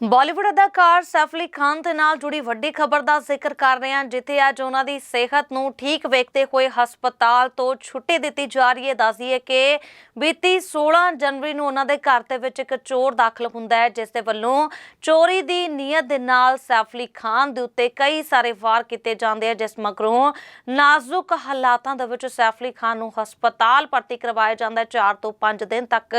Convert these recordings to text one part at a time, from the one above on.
ਬਾਲੀਵੁੱਡ ਅਦਾਕਾਰ ਸੈਫ ਅਲੀ ਖਾਨ ਦੇ ਨਾਲ ਜੁੜੀ ਵੱਡੀ ਖਬਰ ਦਾ ਜ਼ਿਕਰ ਕਰ ਰਹੇ ਹਾਂ, ਜਿੱਥੇ ਅੱਜ ਉਹਨਾਂ ਦੀ ਸਿਹਤ ਨੂੰ ਠੀਕ ਵੇਖਦੇ ਹੋਏ ਹਸਪਤਾਲ ਤੋਂ ਛੁੱਟੀ ਦਿੱਤੀ ਜਾ ਰਹੀ ਹੈ। ਦੱਸਦੀ ਹੈ ਕਿ ਬੀਤੀ 16 ਜਨਵਰੀ ਨੂੰ ਉਹਨਾਂ ਦੇ ਘਰ ਦੇ ਵਿੱਚ ਇੱਕ ਚੋਰ ਦਾਖਲ ਹੁੰਦਾ ਹੈ, ਜਿਸ ਦੇ ਵੱਲੋਂ ਚੋਰੀ ਦੀ ਨੀਅਤ ਦੇ ਨਾਲ ਸੈਫ ਅਲੀ ਖਾਨ ਦੇ ਉੱਤੇ ਕਈ ਸਾਰੇ ਵਾਰ ਕੀਤੇ ਜਾਂਦੇ ਆ, ਜਿਸ ਮਗਰੋਂ ਨਾਜ਼ੁਕ ਹਾਲਾਤਾਂ ਦੇ ਵਿੱਚ ਸੈਫ ਅਲੀ ਖਾਨ ਨੂੰ ਹਸਪਤਾਲ ਭਰਤੀ ਕਰਵਾਇਆ ਜਾਂਦਾ ਹੈ। 4 ਤੋਂ 5 ਦਿਨ ਤੱਕ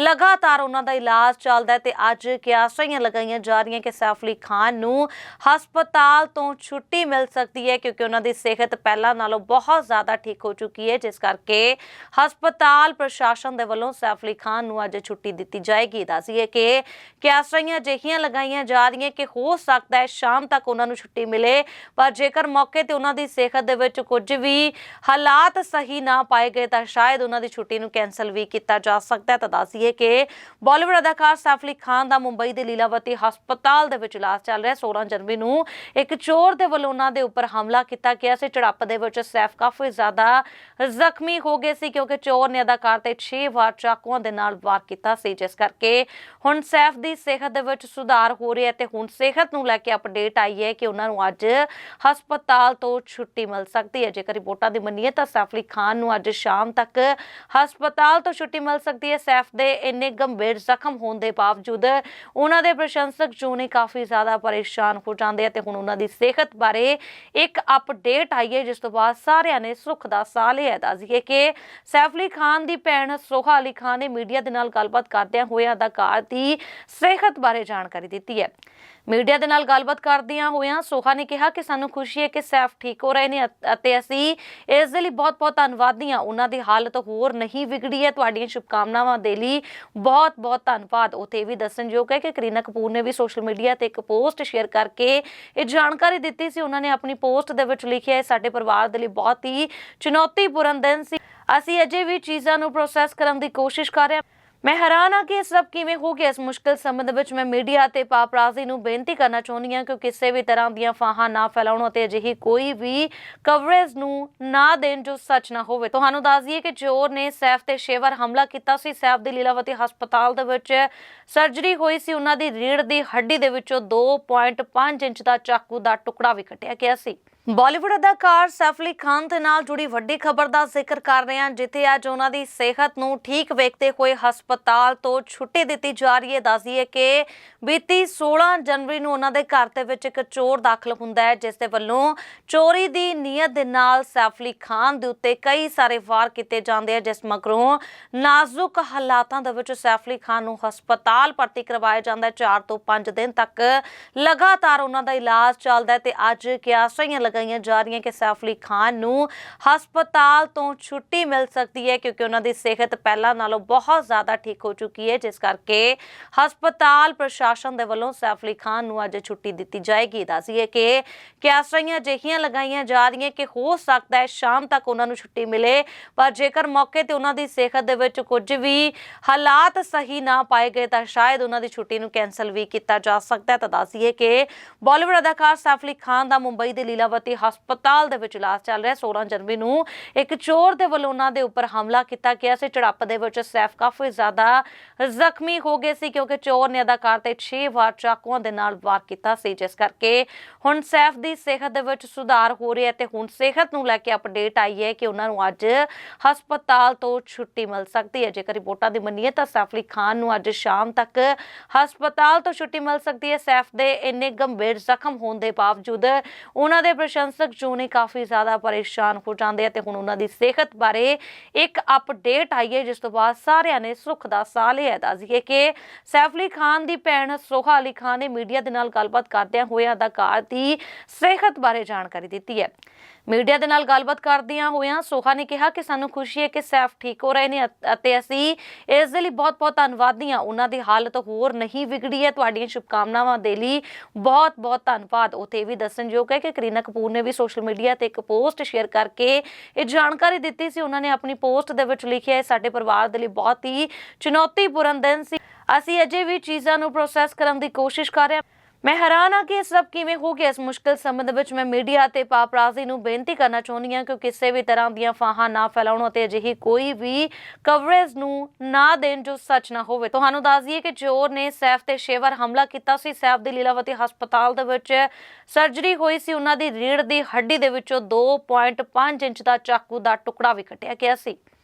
ਲਗਾਤਾਰ ਉਹਨਾਂ ਦਾ ਇਲਾਜ ਚੱਲਦਾ ਹੈ ਤੇ ਅੱਜ ਕਿਆਸਾਂ ਲਗਾਈਆਂ ਜਾ ਰਹੀਆਂ ਕਿ ਸੈਫ ਅਲੀ ਖਾਨ ਨੂੰ ਹਸਪਤਾਲ ਤੋਂ ਛੁੱਟੀ ਮਿਲ ਸਕਦੀ ਹੈ ਕਿਉਂਕਿ ਉਹਨਾਂ ਦੀ ਸਿਹਤ ਪਹਿਲਾਂ ਨਾਲੋਂ ਬਹੁਤ ਜ਼ਿਆਦਾ ਠੀਕ ਹੋ ਚੁੱਕੀ ਹੈ, ਜਿਸ ਕਰਕੇ ਹਸਪਤਾਲ ਪ੍ਰਸ਼ਾਸਨ ਦੇ ਵੱਲੋਂ ਸੈਫ ਅਲੀ ਖਾਨ ਨੂੰ ਅੱਜ ਛੁੱਟੀ ਦਿੱਤੀ ਜਾਏਗੀ। ਦੱਸੀਏ ਕਿ ਕਿਆਸਾਂ ਅਜਿਹੀਆਂ ਲਗਾਈਆਂ ਜਾ ਰਹੀਆਂ ਕਿ ਹੋ ਸਕਦਾ ਹੈ ਸ਼ਾਮ ਤੱਕ ਉਹਨਾਂ ਨੂੰ ਛੁੱਟੀ ਮਿਲੇ, ਪਰ ਜੇਕਰ ਮੌਕੇ ਤੇ ਉਹਨਾਂ ਦੀ ਸਿਹਤ ਦੇ ਵਿੱਚ ਕੁਝ ਵੀ ਹਾਲਾਤ ਸਹੀ ਨਾ ਪਾਏ ਗਏ ਤਾਂ ਸ਼ਾਇਦ ਉਹਨਾਂ ਦੀ ਛੁੱਟੀ ਨੂੰ ਕੈਨਸਲ ਵੀ ਕੀਤਾ ਜਾ ਸਕਦਾ ਹੈ। ਤਾਂ ਦੱਸੀਏ ਕਿ ਬਾਲੀਵੁੱਡ ਅਦਾਕਾਰ ਸੈਫ ਅਲੀ ਖਾਨ ਦਾ ਮੁੰਬਈ ਦੇ ਲੀਲਾਵਤ ਹਸਪਤਾਲ ਦੇ ਵਿੱਚ ਇਲਾਜ ਚੱਲ ਰਿਹਾ। 16 ਜਨਵਰੀ ਨੂੰ ਇੱਕ ਚੋਰ ਦੇ ਵੱਲੋਂ ਉਹਨਾਂ ਦੇ ਉੱਪਰ ਹਮਲਾ ਕੀਤਾ ਗਿਆ ਸੀ। ਝੜਪ ਦੇ ਵਿੱਚ ਸੈਫ ਕਾਫੀ ਜ਼ਿਆਦਾ ਜ਼ਖਮੀ ਹੋ ਗਏ ਸੀ ਕਿਉਂਕਿ ਚੋਰ ਨੇ ਅਦਾਕਾਰ ਤੇ 6 ਵਾਰ ਚਾਕੂਆਂ ਦੇ ਨਾਲ ਵਾਰ ਕੀਤਾ ਸੀ। ਜਿਸ ਕਰਕੇ ਹੁਣ ਸੈਫ ਦੀ ਸਿਹਤ ਦੇ ਵਿੱਚ ਸੁਧਾਰ ਹੋ ਰਿਹਾ ਹੈ ਤੇ ਹੁਣ ਸਿਹਤ ਨੂੰ ਲੈ ਕੇ ਅਪਡੇਟ ਆਈ ਹੈ ਕਿ ਉਹਨਾਂ ਨੂੰ ਅੱਜ ਹਸਪਤਾਲ ਤੋਂ ਛੁੱਟੀ ਮਿਲ ਸਕਦੀ ਹੈ। ਜੇਕਰ ਰਿਪੋਰਟਾਂ ਦੀ ਮੰਨੀਏ ਤਾਂ ਸੈਫ ਅਲੀ ਖਾਨ ਨੂੰ ਅੱਜ ਸ਼ਾਮ ਤੱਕ ਹਸਪਤਾਲ ਤੋਂ ਛੁੱਟੀ ਮਿਲ ਸਕਦੀ ਹੈ। ਸੈਫ ਦੇ ਇੰਨੇ ਗੰਭੀਰ ਜ਼ਖਮ ਹੋਣ ਦੇ ਬਾਵਜੂਦ ਉਹਨਾਂ ਦੇ ਪ੍ਰਸ਼ੰਸਕ ਜੋ ਨੇ ਕਾਫੀ ਜ਼ਿਆਦਾ ਪਰੇਸ਼ਾਨ ਹੋ ਜਾਂਦੇ ਆ ਤੇ ਹੁਣ ਉਹਨਾਂ ਦੀ ਸਿਹਤ ਬਾਰੇ ਇੱਕ ਅਪਡੇਟ ਆਈ ਹੈ, ਜਿਸ ਤੋਂ ਬਾਅਦ ਸਾਰਿਆਂ ਨੇ ਸੁੱਖ ਦਾ ਸਾਹ ਲਿਆ ਦੱਸੀਏ ਕਿ ਸੈਫ ਅਲੀ ਖਾਨ ਦੀ ਭੈਣ ਸੋਹਾ ਅਲੀ ਖਾਨ ਨੇ ਮੀਡੀਆ ਦੇ ਨਾਲ ਗੱਲਬਾਤ ਕਰਦਿਆਂ ਹੋਇਆਂ ਅਦਾਕਾਰ ਦੀ ਸਿਹਤ ਬਾਰੇ ਜਾਣਕਾਰੀ ਦਿੱਤੀ ਹੈ। ਮੀਡੀਆ ਦੇ ਨਾਲ ਗੱਲਬਾਤ ਕਰਦਿਆਂ ਹੋਇਆਂ ਸੋਹਾ ਨੇ ਕਿਹਾ ਕਿ ਸਾਨੂੰ ਖੁਸ਼ੀ ਹੈ ਕਿ ਸੈਫ ਠੀਕ ਹੋ ਰਹੇ ਨੇ ਅਤੇ ਅਸੀਂ ਇਸ ਦੇ ਲਈ ਬਹੁਤ-ਬਹੁਤ ਧੰਨਵਾਦੀ ਹਾਂ ਉਹਨਾਂ ਦੀ ਹਾਲਤ ਹੋਰ ਨਹੀਂ ਵਿਗੜੀ ਹੈ। ਤੁਹਾਡੀਆਂ ਸ਼ੁਭਕਾਮਨਾਵਾਂ ਦੇ ਲਈ ਬਹੁਤ-ਬਹੁਤ ਧੰਨਵਾਦ। ਉਥੇ ਇਹ ਵੀ ਦੱਸਣਯੋਗ ਹੈ ਕਿ ਕਰੀਨਾ ਕਪੂਰ ਨੇ ਵੀ ਸੋਸ਼ਲ ਮੀਡੀਆ ਤੇ ਇੱਕ ਪੋਸਟ ਸ਼ੇਅਰ ਕਰਕੇ ਇਹ ਜਾਣਕਾਰੀ ਦਿੱਤੀ ਸੀ। ਉਹਨਾਂ ਨੇ ਆਪਣੀ ਪੋਸਟ ਦੇ ਵਿੱਚ ਲਿਖਿਆ ਹੈ ਸਾਡੇ ਪਰਿਵਾਰ ਦੇ ਲਈ ਬਹੁਤ ਹੀ ਚੁਣੌਤੀਪੂਰਨ ਦਿਨ ਸੀ। ਅਸੀਂ ਅਜੇ ਵੀ ਚੀਜ਼ਾਂ ਨੂੰ ਪ੍ਰੋਸੈਸ ਕਰਨ ਦੀ ਕੋਸ਼ਿਸ਼ ਕਰ ਰਹੇ ਹਾਂ। ਮੈਂ ਹੈਰਾਨ ਹਾਂ ਕਿ ਇਹ ਸਭ ਕਿਵੇਂ ਹੋ ਗਿਆ। ਇਸ ਮੁਸ਼ਕਲ ਸੰਬੰਧ ਵਿੱਚ ਮੈਂ ਮੀਡੀਆ ਤੇ ਪਾਪਰਾਜ਼ੀ ਨੂੰ ਬੇਨਤੀ ਕਰਨਾ ਚਾਹੁੰਦੀ ਹਾਂ ਕਿ ਕਿਸੇ ਵੀ ਤਰ੍ਹਾਂ ਦੀਆਂ ਫਾਹਾਂ ਨਾ ਫੈਲਾਉਣ ਅਤੇ ਅਜਿਹੀ ਕੋਈ ਵੀ ਕਵਰੇਜ ਨੂੰ ਨਾ ਦੇਣ ਜੋ ਸੱਚ ਨਾ ਹੋਵੇ। ਤੁਹਾਨੂੰ ਦੱਸ ਦਈਏ ਕਿ ਚੋਰ ਨੇ ਸੈਫ ਤੇ ਸ਼ੇਵਰ ਹਮਲਾ ਕੀਤਾ ਸੀ। ਸੈਫ ਦੀ ਲੀਲਾਵਤੀ ਹਸਪਤਾਲ ਦੇ ਵਿੱਚ ਸਰਜਰੀ ਹੋਈ ਸੀ। ਉਹਨਾਂ ਦੀ ਰੀੜ ਦੀ ਹੱਡੀ ਦੇ ਵਿੱਚੋਂ 2.5 ਇੰਚ ਦਾ ਚਾਕੂ ਦਾ ਟੁਕੜਾ ਵੀ ਕੱਟਿਆ ਗਿਆ ਸੀ। ਬਾਲੀਵੁੱਡ ਅਦਾਕਾਰ ਸੈਫ ਅਲੀ ਖਾਨ ਦੇ ਨਾਲ ਜੁੜੀ ਵੱਡੀ ਖਬਰ ਦਾ ਜ਼ਿਕਰ ਕਰ ਰਹੇ ਹਾਂ, ਜਿੱਥੇ ਅੱਜ ਉਹਨਾਂ ਦੀ ਸਿਹਤ ਨੂੰ ਠੀਕ ਵੇਖਦੇ ਹੋਏ ਹਸਪਤਾਲ ਤੋਂ ਛੁੱਟੀ ਦਿੱਤੀ ਜਾ ਰਹੀ ਹੈ। ਦੱਸਦੀ ਹੈ ਕਿ ਬੀਤੀ 16 ਜਨਵਰੀ ਨੂੰ ਉਹਨਾਂ ਦੇ ਘਰ ਦੇ ਵਿੱਚ ਇੱਕ ਚੋਰ ਦਾਖਲ ਹੁੰਦਾ ਹੈ, ਜਿਸ ਦੇ ਵੱਲੋਂ ਚੋਰੀ ਦੀ ਨੀਅਤ ਦੇ ਨਾਲ ਸੈਫ ਅਲੀ ਖਾਨ ਦੇ ਉੱਤੇ ਕਈ ਸਾਰੇ ਵਾਰ ਕੀਤੇ ਜਾਂਦੇ ਆ, ਜਿਸ ਮਗਰੋਂ ਨਾਜ਼ੁਕ ਹਾਲਾਤਾਂ ਦੇ ਵਿੱਚ ਸੈਫ ਅਲੀ ਖਾਨ ਨੂੰ ਹਸਪਤਾਲ ਭਰਤੀ ਕਰਵਾਇਆ ਜਾਂਦਾ ਹੈ। 4 ਤੋਂ 5 ਦਿਨ ਤੱਕ ਲਗਾਤਾਰ ਉਹਨਾਂ ਦਾ ਇਲਾਜ ਚੱਲਦਾ ਹੈ ਤੇ ਅੱਜ ਕਿਆਸਾਂ ਲਗਾਈਆਂ ਜਾ ਰਹੀਆਂ ਕਿ ਸੈਫ ਅਲੀ ਖਾਨ ਨੂੰ ਹਸਪਤਾਲ ਤੋਂ ਛੁੱਟੀ ਮਿਲ ਸਕਦੀ ਹੈ ਕਿਉਂਕਿ ਉਹਨਾਂ ਦੀ ਸਿਹਤ ਪਹਿਲਾਂ ਨਾਲੋਂ ਬਹੁਤ ਜ਼ਿਆਦਾ ਠੀਕ ਹੋ ਚੁੱਕੀ ਹੈ, ਜਿਸ ਕਰਕੇ ਹਸਪਤਾਲ ਪ੍ਰਸ਼ਾਸਨ ਦੇ ਵੱਲੋਂ ਸੈਫ ਅਲੀ ਖਾਨ ਨੂੰ ਅੱਜ ਛੁੱਟੀ ਦਿੱਤੀ ਜਾਏਗੀ। ਦੱਸੀਏ ਕਿ ਕਿਆਸਾਂ ਅਜਿਹੀਆਂ ਲਗਾਈਆਂ ਜਾ ਰਹੀਆਂ ਕਿ ਹੋ ਸਕਦਾ ਹੈ ਸ਼ਾਮ ਤੱਕ ਉਹਨਾਂ ਨੂੰ ਛੁੱਟੀ ਮਿਲੇ, ਪਰ ਜੇਕਰ ਮੌਕੇ ਤੇ ਉਹਨਾਂ ਦੀ ਸਿਹਤ ਦੇ ਵਿੱਚ ਕੁਝ ਵੀ ਹਾਲਾਤ ਸਹੀ ਨਾ ਪਾਏ ਗਏ ਤਾਂ ਸ਼ਾਇਦ ਉਹਨਾਂ ਦੀ ਛੁੱਟੀ ਨੂੰ ਕੈਨਸਲ ਵੀ ਕੀਤਾ ਜਾ ਸਕਦਾ ਹੈ। ਤਾਂ ਦੱਸੀਏ ਕਿ ਬਾਲੀਵੁੱਡ ਅਦਾਕਾਰ ਸੈਫ ਅਲੀ ਖਾਨ ਦਾ ਮੁੰਬਈ ਦੇ ਲੀਲਾਵਤ ਹਸਪਤਾਲ ਦੇ ਵਿੱਚ ਇਲਾਜ ਚੱਲ ਰਿਹਾ। 16 ਜਨਵਰੀ ਨੂੰ ਇੱਕ ਚੋਰ ਦੇ ਵੱਲੋਂ ਉਹਨਾਂ ਦੇ ਉੱਪਰ ਹਮਲਾ ਕੀਤਾ ਗਿਆ ਸੀ। ਝੜਪ ਦੇ ਵਿੱਚ ਸੈਫ ਕਾਫੀ ਜ਼ਿਆਦਾ ਜ਼ਖਮੀ ਹੋ ਗਏ ਸੀ ਕਿਉਂਕਿ ਚੋਰ ਨੇ ਅਦਾਕਾਰ ਤੇ 6 ਵਾਰ ਚਾਕੂਆਂ ਦੇ ਨਾਲ ਵਾਰ ਕੀਤਾ ਸੀ। ਜਿਸ ਕਰਕੇ ਹੁਣ ਸੈਫ ਦੀ ਸਿਹਤ ਦੇ ਵਿੱਚ ਸੁਧਾਰ ਹੋ ਰਿਹਾ ਹੈ ਤੇ ਹੁਣ ਸਿਹਤ ਨੂੰ ਲੈ ਕੇ ਅਪਡੇਟ ਆਈ ਹੈ ਕਿ ਉਹਨਾਂ ਨੂੰ ਅੱਜ ਹਸਪਤਾਲ ਤੋਂ ਛੁੱਟੀ ਮਿਲ ਸਕਦੀ ਹੈ। ਜੇਕਰ ਰਿਪੋਰਟਾਂ ਦੀ ਮੰਨੀਏ ਤਾਂ ਸੈਫ ਅਲੀ ਖਾਨ ਨੂੰ ਅੱਜ ਸ਼ਾਮ ਤੱਕ ਹਸਪਤਾਲ ਤੋਂ ਛੁੱਟੀ ਮਿਲ ਸਕਦੀ ਹੈ। ਸੈਫ ਦੇ ਇੰਨੇ ਗੰਭੀਰ ਜ਼ਖਮ ਹੋਣ ਦੇ ਬਾਵਜੂਦ ਉਹਨਾਂ ਦੇ ਪ੍ਰਸ਼ੰਸਕ ਜੋ ਨੇ ਕਾਫੀ ਜ਼ਿਆਦਾ ਪਰੇਸ਼ਾਨ ਹੋ ਜਾਂਦੇ ਆ ਤੇ ਹੁਣ ਉਹਨਾਂ ਦੀ ਸਿਹਤ ਬਾਰੇ ਇੱਕ ਅਪਡੇਟ ਆਈ ਹੈ, ਜਿਸ ਤੋਂ ਬਾਅਦ ਸਾਰਿਆਂ ਨੇ ਸੁੱਖ ਦਾ ਸਾਹ ਲਿਆ ਦੱਸੀਏ ਕਿ ਸੈਫ ਅਲੀ ਖਾਨ ਦੀ ਭੈਣ ਸੋਹਾ ਅਲੀ ਖਾਨ ਨੇ ਮੀਡੀਆ ਦੇ ਨਾਲ ਗੱਲਬਾਤ ਕਰਦਿਆਂ ਹੋਇਆਂ ਅਦਾਕਾਰ ਦੀ ਸਿਹਤ ਬਾਰੇ ਜਾਣਕਾਰੀ ਦਿੱਤੀ ਹੈ। ਮੀਡੀਆ ਦੇ ਨਾਲ ਗੱਲਬਾਤ ਕਰਦਿਆਂ ਹੋਇਆਂ ਸੋਹਾ ਨੇ ਕਿਹਾ ਕਿ ਸਾਨੂੰ ਖੁਸ਼ੀ ਹੈ ਕਿ ਸੈਫ ਠੀਕ ਹੋ ਰਹੇ ਨੇ ਅਤੇ ਅਸੀਂ ਇਸ ਦੇ ਲਈ ਬਹੁਤ-ਬਹੁਤ ਧੰਨਵਾਦੀ ਹਾਂ ਉਹਨਾਂ ਦੀ ਹਾਲਤ ਹੋਰ ਨਹੀਂ ਵਿਗੜੀ ਹੈ। ਤੁਹਾਡੀਆਂ ਸ਼ੁਭਕਾਮਨਾਵਾਂ ਦੇ ਲਈ ਬਹੁਤ-ਬਹੁਤ ਧੰਨਵਾਦ। ਉਥੇ ਇਹ ਵੀ ਦੱਸਣਯੋਗ ਹੈ ਕਿ ਕਰੀਨਾ ਕਪੂਰ ਨੇ ਵੀ ਸੋਸ਼ਲ ਮੀਡੀਆ ਤੇ ਇੱਕ ਪੋਸਟ ਸ਼ੇਅਰ ਕਰਕੇ ਇਹ ਜਾਣਕਾਰੀ ਦਿੱਤੀ ਸੀ। ਉਹਨਾਂ ਨੇ ਆਪਣੀ ਪੋਸਟ ਦੇ ਵਿੱਚ ਲਿਖਿਆ ਹੈ ਸਾਡੇ ਪਰਿਵਾਰ ਦੇ ਲਈ ਬਹੁਤ ਹੀ ਚੁਣੌਤੀਪੂਰਨ ਦਿਨ ਸੀ। ਅਸੀਂ ਅਜੇ ਵੀ ਚੀਜ਼ਾਂ ਨੂੰ ਪ੍ਰੋਸੈਸ ਕਰਨ ਦੀ ਕੋਸ਼ਿਸ਼ ਕਰ ਰਹੇ ਹਾਂ। ਮੈਂ ਹੈਰਾਨ ਹਾਂ ਕਿ ਇਹ ਸਭ ਕਿਵੇਂ ਹੋ ਗਿਆ। ਇਸ ਮੁਸ਼ਕਲ ਸੰਬੰਧ ਵਿੱਚ ਮੈਂ ਮੀਡੀਆ ਤੇ ਪਾਪਰਾਜ਼ੀ ਨੂੰ ਬੇਨਤੀ ਕਰਨਾ ਚਾਹੁੰਦੀ ਹਾਂ ਕਿ ਕਿਸੇ ਵੀ ਤਰ੍ਹਾਂ ਦੀਆਂ ਫਾਹਾਂ ਨਾ ਫੈਲਾਉਣ ਅਤੇ ਅਜਿਹੀ ਕੋਈ ਵੀ ਕਵਰੇਜ ਨੂੰ ਨਾ ਦੇਣ ਜੋ ਸੱਚ ਨਾ ਹੋਵੇ। ਤੁਹਾਨੂੰ ਦੱਸ ਦਈਏ ਕਿ ਚੋਰ ਨੇ ਸੈਫ ਤੇ ਛੇਵਾਰ ਹਮਲਾ ਕੀਤਾ ਸੀ। ਸੈਫ ਦੀ ਲੀਲਾਵਤੀ ਹਸਪਤਾਲ ਦੇ ਵਿੱਚ ਸਰਜਰੀ ਹੋਈ ਸੀ। ਉਹਨਾਂ ਦੀ ਰੀੜ ਦੀ ਹੱਡੀ ਦੇ ਵਿੱਚੋਂ 2.5 ਇੰਚ ਦਾ ਚਾਕੂ ਦਾ ਟੁਕੜਾ ਵੀ ਕੱਟਿਆ ਗਿਆ ਸੀ।